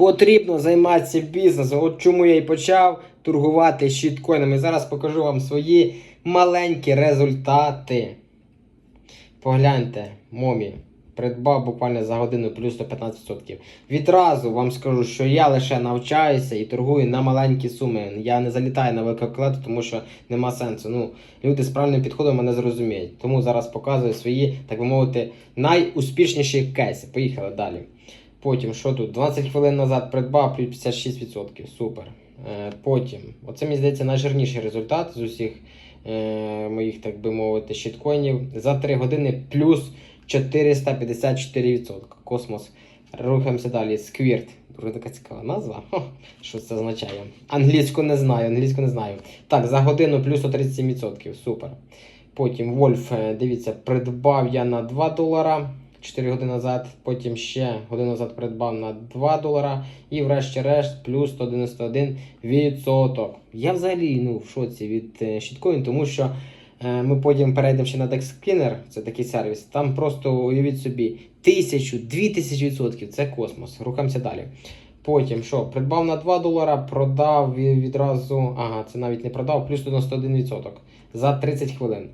Потрібно займатися бізнесом. От чому я і почав торгувати щиткоїнами. Зараз покажу вам свої маленькі результати. Погляньте, момі. Придбав буквально за годину плюс 115%. Відразу вам скажу, що я лише навчаюся і торгую на маленькі суми. Я не залітаю на викоклету, тому що нема сенсу. Ну, люди з правильним підходом мене зрозуміють. Тому зараз показую свої, так би мовити, найуспішніші кейси. Поїхали далі. Потім, що тут? 12 хвилин назад придбав плюс 56%. Супер. Е, потім, оце мені здається найжирніший результат з усіх е, моїх, так би мовити, щиткоїнів. За 3 години плюс 454%. Космос. Рухаємося далі. Сквірт. Дуже така цікава назва. Хо, що це означає? Англійську не знаю, англійську не знаю. Так, за годину плюс 137%. Супер. Потім Вольф, е, дивіться, придбав я на 2 долара 4 години назад. Потім ще годину назад придбав на 2 долара. І врешті-решт плюс 191%. Я взагалі ну, в шоці від е, тому що е, ми потім перейдемо ще на DexCleaner, це такий сервіс. Там просто уявіть собі тисячу, дві тисячі відсотків. Це космос. Рухаємося далі. Потім що? Придбав на 2 долара, продав ві- відразу. Ага, це навіть не продав, плюс 91% за 30 хвилин.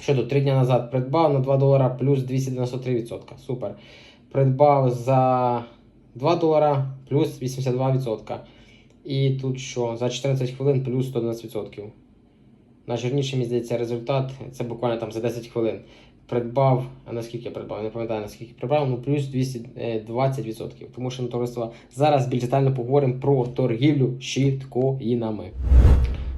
Що тут? 3 дні назад придбав на 2 долара плюс 293%. Супер. Придбав за 2 долара плюс 82%. І тут що? За 14 хвилин плюс 111%. Найжирніший, мені здається, результат це буквально там за 10 хвилин. Придбав, а наскільки я придбав, не пам'ятаю наскільки придбав, ну плюс 220%. Тому що на товариство зараз більш детально поговоримо про торгівлю щиткоїнами.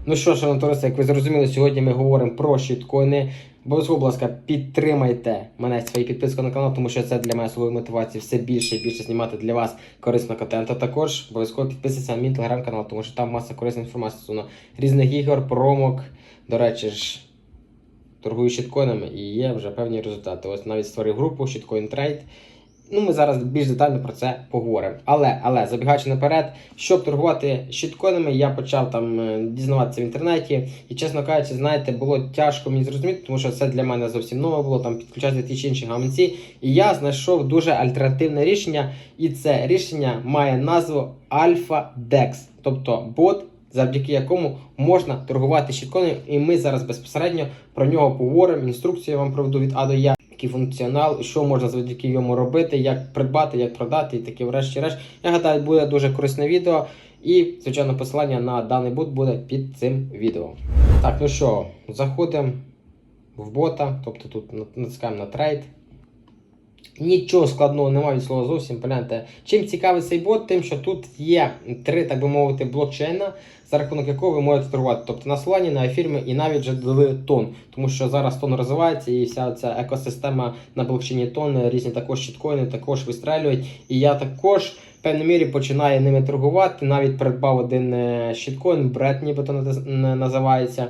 Ну що, шановне товариство, як ви зрозуміли, сьогодні ми говоримо про щиткоїни. Обов'язково, будь ласка, підтримайте мене своєю підпискою на канал, тому що це для мене особливої мотивації все більше і більше знімати для вас корисного контенту. Також обов'язково підписуйтесь на мій телеграм-канал, тому що там маса корисної інформації стосовно різних ігор, промок. До речі ж, торгую щиткоїнами і є вже певні результати. Ось навіть створив групу Shitcoin Trade. Ну, ми зараз більш детально про це поговоримо. Але, але забігаючи наперед, щоб торгувати щиткоїнами, я почав там е, дізнаватися в інтернеті. І, чесно кажучи, знаєте, було тяжко мені зрозуміти, тому що це для мене зовсім нове було там підключати ті чи інші гаманці. І я знайшов дуже альтернативне рішення, і це рішення має назву Alpha Dex, тобто бот. Завдяки якому можна торгувати щиткоїнами, і ми зараз безпосередньо про нього поговоримо. Інструкцію я вам проведу від А до Я, який функціонал, що можна завдяки йому робити, як придбати, як продати, і таке врешті-решт. Я гадаю, буде дуже корисне відео. І, звичайно, посилання на даний бот буде під цим відео. Так, ну що, заходимо в бота, тобто тут натискаємо на трейд. Нічого складного немає від слова зовсім. Погляньте. Чим цікавий цей бот, тим, що тут є три, так би мовити, блокчейна, за рахунок якого ви можете торгувати. Тобто на Solana, на ефірмі і навіть вже додали тон. Тому що зараз тон розвивається і вся ця екосистема на блокчейні тон, різні також щиткоїни також вистрелюють. І я також в певній мірі починаю ними торгувати. Навіть придбав один е, щиткоін, бред нібито наз- називається.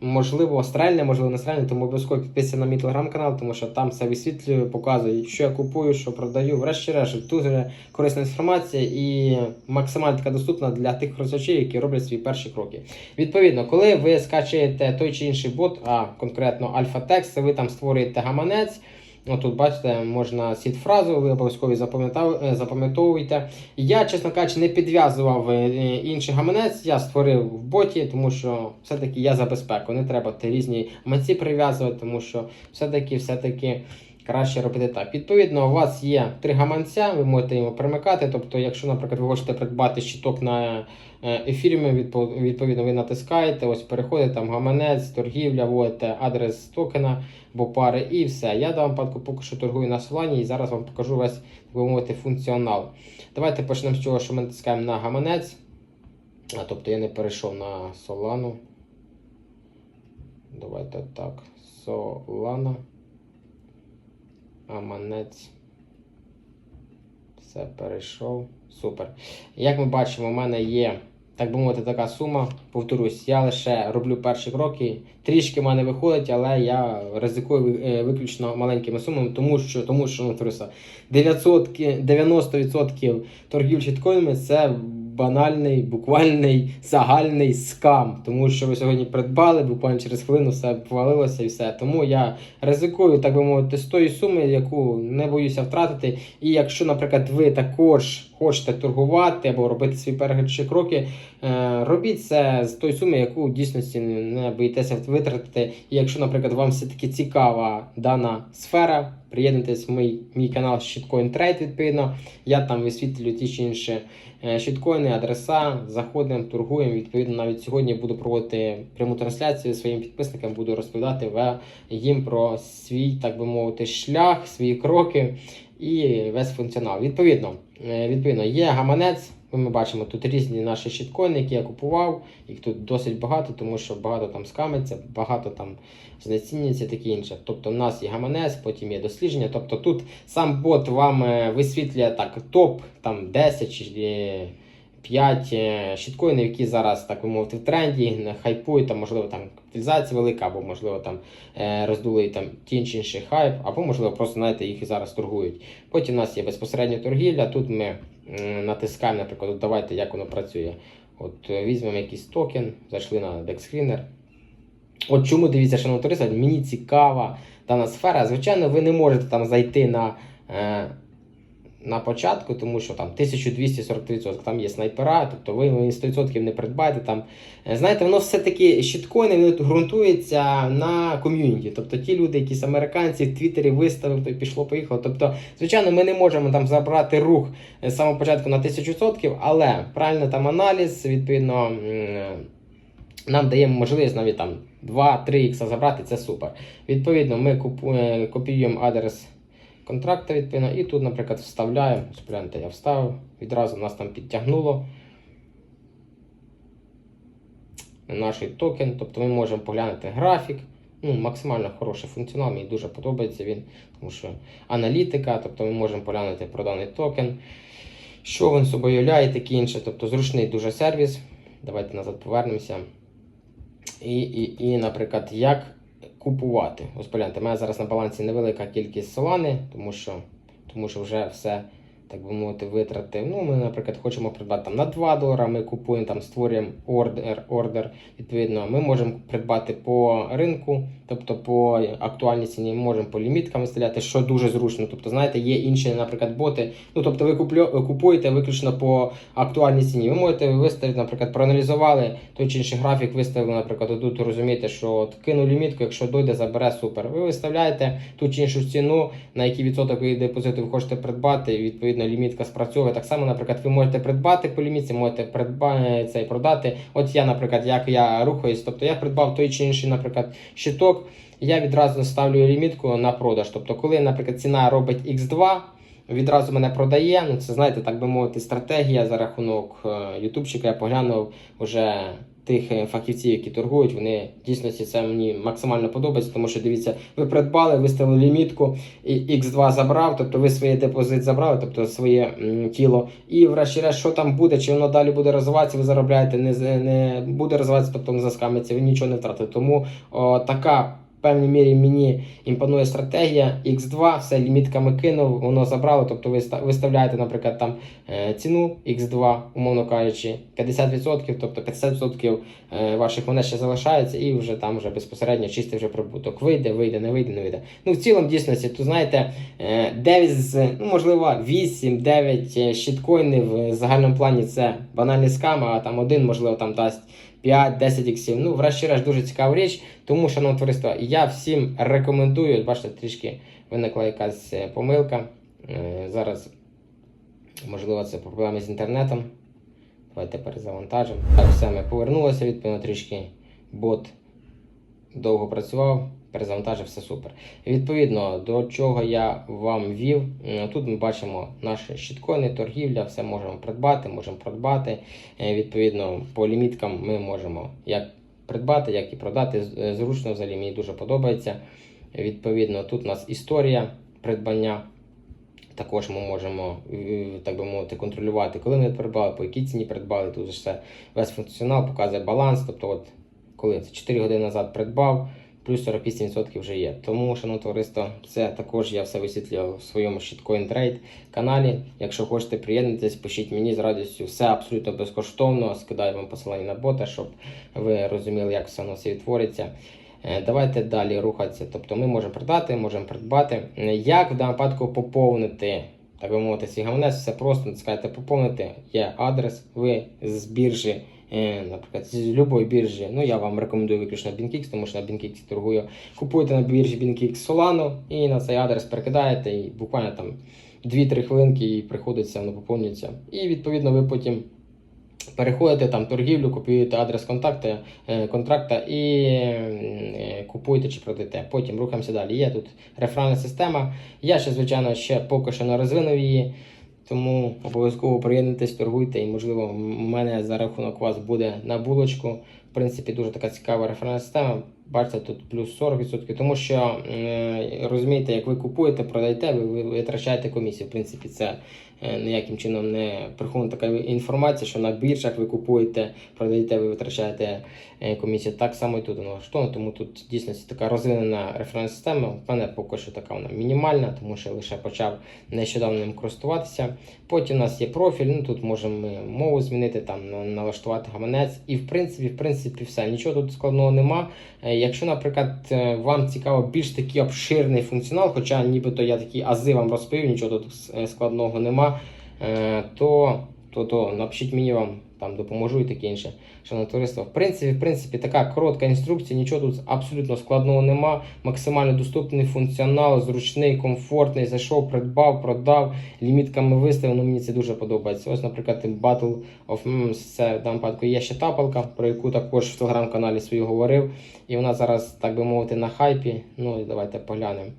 Можливо, стрельне, можливо, не астральне, тому обов'язково підписуйся на мій телеграм-канал, тому що там все висвітлюю, показую, що я купую, що продаю. Врешті-решт, дуже корисна інформація і максимально така доступна для тих користувачів, які роблять свої перші кроки. Відповідно, коли ви скачаєте той чи інший бот, а конкретно альфа-текст, ви там створюєте гаманець. Отут, бачите, можна сід фразу, ви обов'язково е, запам'ятовуєте. Я, чесно кажучи, не підв'язував е, інший гаманець, я створив в боті, тому що все-таки я за безпеку. Не треба різні гаманці прив'язувати, тому що все-таки все-таки краще робити так. Відповідно, у вас є три гаманця, ви можете його примикати. Тобто, якщо, наприклад, ви хочете придбати щиток на е, відпо- відповідно, ви натискаєте, ось переходите там гаманець, торгівля, вводите адрес токена або пари і все. Я в даному випадку поки що торгую на Solana і зараз вам покажу весь, так би мовити, функціонал. Давайте почнемо з цього, що ми натискаємо на гаманець. А, тобто я не перейшов на Solana. Давайте так. Solana. Гаманець. Все, перейшов. Супер. Як ми бачимо, у мене є, так би мовити, така сума. Повторюсь, я лише роблю перші кроки. Трішки в мене виходить, але я ризикую е, виключно маленькими сумами, тому що, тому що ну, 900, 90% торгів щиткоїнами це банальний, буквальний, загальний скам. Тому що ви сьогодні придбали, буквально через хвилину все повалилося і все. Тому я ризикую, так би мовити, з тої суми, яку не боюся втратити. І якщо, наприклад, ви також хочете торгувати або робити свої перші кроки, е, робіть це з тої суми, яку в дійсності не боїтеся витратити. І якщо, наприклад, вам все-таки цікава дана сфера, приєднуйтесь в мій, мій канал Shitcoin Trade, відповідно. Я там висвітлюю ті чи інші е, щиткоїни, адреса, заходимо, торгуємо. Відповідно, навіть сьогодні буду проводити пряму трансляцію своїм підписникам, буду розповідати їм про свій, так би мовити, шлях, свої кроки і весь функціонал. Відповідно, е, відповідно, є гаманець. Ми бачимо тут різні наші щиткоїни, які я купував. Їх тут досить багато, тому що багато там скамиться, багато там знецінюється, таке інше. Тобто, в нас є гаманець, потім є дослідження. Тобто тут сам бот вам е, висвітлює так топ там 10 чи е, 5 е, щиткоїнів, які зараз, так би мовити, в тренді, хайпують, там, можливо, там капіталізація велика, або, можливо, там е, роздули там ті чи інший хайп, або, можливо, просто знаєте, їх зараз торгують. Потім у нас є безпосередня торгівля. Тут ми натискаємо, наприклад, давайте, як воно працює. От е, візьмемо якийсь токен, зайшли на DexScreener. От чому дивіться, шановні туристи, мені цікава дана сфера. Звичайно, ви не можете там зайти на, на початку, тому що там 1243%, там є снайпера, тобто ви ви 100% не придбаєте. Там, Е, знаєте, воно все-таки щиткоїни вони ґрунтуються на ком'юніті. Тобто ті люди, якісь американці в Твіттері виставив, то пішло, поїхало. Тобто, звичайно, ми не можемо там забрати рух е, з самого початку на 1000%, але правильно там аналіз, відповідно. нам дає можливість навіть там 2-3 ікса забрати, це супер. Відповідно, ми купуємо, копіюємо адрес контракта, відповідно, і тут, наприклад, вставляємо. Ось гляньте, я вставив, відразу нас там підтягнуло наш токен. Тобто ми можемо поглянути графік. Ну, максимально хороший функціонал, мені дуже подобається він, тому що аналітика, тобто ми можемо поглянути про даний токен, що він собою являє, таке інше. Тобто зручний дуже сервіс. Давайте назад повернемося. І, і, і, наприклад, як купувати. Ось погляньте, у мене зараз на балансі невелика кількість солани, тому що, тому що вже все, так би мовити, витратив. Ну, ми, наприклад, хочемо придбати там на 2 долара, ми купуємо, там, створюємо ордер, ордер. Відповідно, ми можемо придбати по ринку, тобто по актуальній ціні, ми можемо по ліміткам виставляти, що дуже зручно. Тобто, знаєте, є інші, наприклад, боти. Ну, тобто, ви куплю, купуєте виключно по актуальній ціні. Ви можете виставити, наприклад, проаналізували той чи інший графік, виставили, наприклад, тут розумієте, що от кину лімітку, якщо дойде, забере супер. Ви виставляєте ту чи іншу ціну, на який відсоток ви депозиту ви хочете придбати, відповідно лімітка спрацьовує. Так само, наприклад, ви можете придбати по лімітці, можете придбати цей продати. От я, наприклад, як я рухаюсь, тобто я придбав той чи інший, наприклад, щиток. Я відразу ставлю лімітку на продаж. Тобто, коли, наприклад, ціна робить X2, відразу мене продає. Ну, це знаєте, так би мовити, стратегія за рахунок е, ютубчика. Я поглянув вже тих е, фахівців, які торгують. Вони дійсно це мені максимально подобається, тому що дивіться, ви придбали, виставили лімітку, і X2 забрав, тобто ви своє депозит забрали, тобто своє тіло. І врешті-решт, що там буде, чи воно далі буде розвиватися, ви заробляєте, не, не буде розвиватися, тобто не заскамиться, ви нічого не втратите. Тому о, така. В певній мірі мені імпонує стратегія X2, все лімітками кинув, воно забрало. Тобто ви виставляєте, наприклад, там е, ціну X2, умовно кажучи, 50%, тобто 50% е, ваших монет ще залишається, і вже там вже безпосередньо чистий вже прибуток. Вийде, вийде, не вийде, не вийде. Ну, в цілому, дійсності, то знаєте, е, 9 з, ну, можливо, 8-9 щиткоїнів в загальному плані це банальний скам, а там один, можливо, там дасть 5-10 іксів. Ну, врешті-решт, дуже цікава річ. Тому, шановне товариство, я всім рекомендую. Бачите, трішки виникла якась е, помилка. Е, Зараз, можливо, це проблеми з інтернетом. Давайте перезавантажимо. Так, все, ми повернулися, відповідно, трішки бот довго працював, перезавантажив, все супер. Відповідно, до чого я вам вів, тут ми бачимо наші щиткоїни, торгівля, все можемо придбати, можемо продбати. Е, Відповідно, по ліміткам ми можемо як придбати, як і продати. Е, Зручно взагалі мені дуже подобається. Відповідно, тут у нас історія придбання. Також ми можемо, е, так би мовити, контролювати, коли ми придбали, по якій ціні придбали. Тут все весь функціонал показує баланс. Тобто, от коли це 4 години назад придбав, плюс 48% вже є. Тому, шановне товариство, це також я все висвітлював в своєму Shitcoin Trade каналі. Якщо хочете приєднатись, пишіть мені з радістю. Все абсолютно безкоштовно. Скидаю вам посилання на бота, щоб ви розуміли, як все все відтвориться. Е, Давайте далі рухатися. Тобто ми можемо продати, можемо придбати. Е, Як в даному випадку поповнити так би мовити, свій гаманець, все просто натискаєте поповнити, є адрес, ви з біржі, наприклад, з будь-якої біржі. Ну я вам рекомендую виключно BinKix, тому що на BinKix торгую. Купуєте на біржі BinKix Solano і на цей адрес перекидаєте, і буквально там 2-3 хвилинки і приходиться, воно поповнюється. І відповідно ви потім. Переходите там торгівлю, копіюєте адрес контакта, е, контракта і е, купуєте чи продаєте. Потім рухаємося далі. Є тут реферальна система. Я ще, звичайно, ще поки що не розвинув її, тому обов'язково приєднуйтесь, торгуйте, і, можливо, в мене за рахунок вас буде на булочку. В принципі, дуже така цікава референс система. Бачите, тут плюс 40%, тому що е, розумієте, як ви купуєте, продаєте, ви, ви витрачаєте комісію. В принципі, це ніяким чином не прихована така інформація, що на біржах ви купуєте, продаєте, ви витрачаєте е, комісію. Так само і тут воно влаштовано, тому тут дійсно така розвинена реферальна система. В мене поки що така вона мінімальна, тому що я лише почав нещодавно ним користуватися. Потім у нас є профіль, ну тут можемо мову змінити, там налаштувати гаманець. І в принципі, в принципі, все. Нічого тут складного нема. Е, Якщо, наприклад, е, вам цікаво більш такий обширний функціонал, хоча нібито я такі ази вам розповів, нічого тут е, складного нема, е, то, то, то напишіть мені вам там допоможу і таке інше. Шановне товариство. В принципі, в принципі, така коротка інструкція, нічого тут абсолютно складного нема. Максимально доступний функціонал, зручний, комфортний. Зайшов, придбав, продав, лімітками виставив. Ну, мені це дуже подобається. Ось, наприклад, Battle of Memes, це в даному випадку є ще тапалка, про яку також в телеграм-каналі свою говорив. І вона зараз, так би мовити, на хайпі. Ну і давайте поглянемо.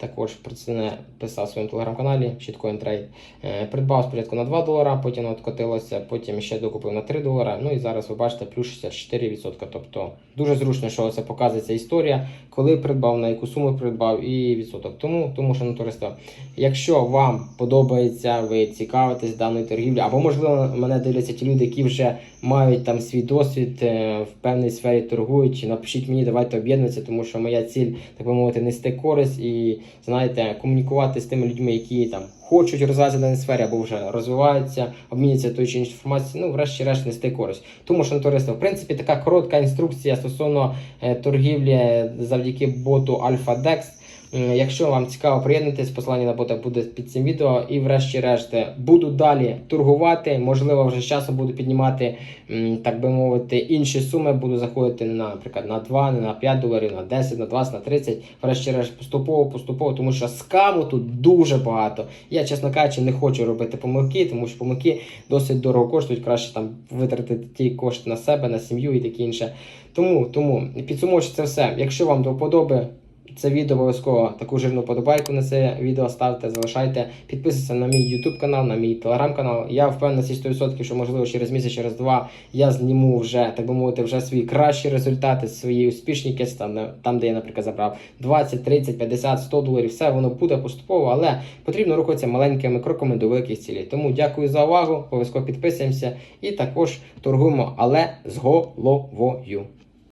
Також про це не писав в своєму телеграм-каналі Shitcoin Trade. Е, Придбав спочатку на 2 долара, потім откотилося, потім ще докупив на 3 долара. Ну і зараз ви бачите плюс 64%. Тобто дуже зручно, що це показується історія, коли придбав, на яку суму придбав і відсоток. Тому, тому що товариство, якщо вам подобається, ви цікавитесь даною торгівлею, або можливо мене дивляться ті люди, які вже мають там свій досвід е, в певній сфері торгують, напишіть мені, давайте об'єднуватися, тому що моя ціль, так би мовити, нести користь і знаєте, комунікувати з тими людьми, які там хочуть розвиватися в даній сфері або вже розвиваються, обмінюються тою чи іншою інформацією, ну, врешті-решт нести користь. Тому що товариство, в принципі, така коротка інструкція стосовно е, торгівлі завдяки боту Alpha Dex. М, Якщо вам цікаво, приєднуйтесь, посилання на бота буде під цим відео. І врешті-решт буду далі торгувати. Можливо, вже з часом буду піднімати, так би мовити, інші суми. Буду заходити на, наприклад, на 2, не на 5 доларів, на 10, на 20, на 30. Врешті-решт поступово, поступово, тому що скаму тут дуже багато. Я, чесно кажучи, не хочу робити помилки, тому що помилки досить дорого коштують. Краще там витратити ті кошти на себе, на сім'ю і таке інше. Тому, тому підсумовуючи це все. Якщо вам до вподоби це відео обов'язково таку жирну подобайку на це відео ставте, залишайте. Підписуйтесь на мій YouTube канал, на мій телеграм канал. Я впевнений 100%, що можливо через місяць, через два я зніму вже, так би мовити, вже свої кращі результати, свої успішні кейси, там, там, де я, наприклад, забрав 20, 30, 50, 100 доларів. Все воно буде поступово, але потрібно рухатися маленькими кроками до великих цілей. Тому дякую за увагу. Обов'язково підписуємося і також торгуємо, але з головою.